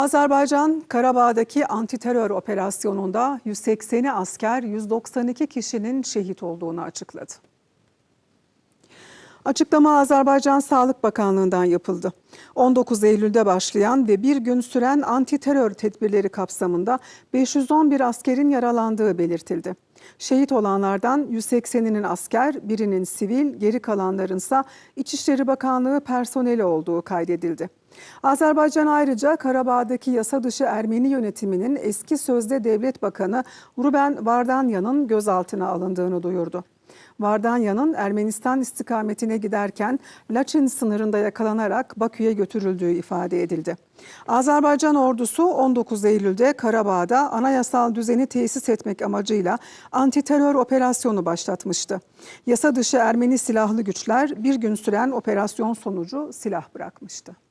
Azerbaycan Karabağ'daki antiterör operasyonunda 180'i asker 192 kişinin şehit olduğunu açıkladı. Açıklama Azerbaycan Sağlık Bakanlığı'ndan yapıldı. 19 Eylül'de başlayan ve bir gün süren anti-terör tedbirleri kapsamında 511 askerin yaralandığı belirtildi. Şehit olanlardan 180'inin asker, birinin sivil, geri kalanlarınsa İçişleri Bakanlığı personeli olduğu kaydedildi. Azerbaycan ayrıca Karabağ'daki yasa dışı Ermeni yönetiminin eski sözde devlet bakanı Ruben Vardanya'nın gözaltına alındığını duyurdu. Vardanya'nın Ermenistan istikametine giderken Laçin sınırında yakalanarak Bakü'ye götürüldüğü ifade edildi. Azerbaycan ordusu 19 Eylül'de Karabağ'da anayasal düzeni tesis etmek amacıyla antiterör operasyonu başlatmıştı. Yasa dışı Ermeni silahlı güçler bir gün süren operasyon sonucu silah bırakmıştı.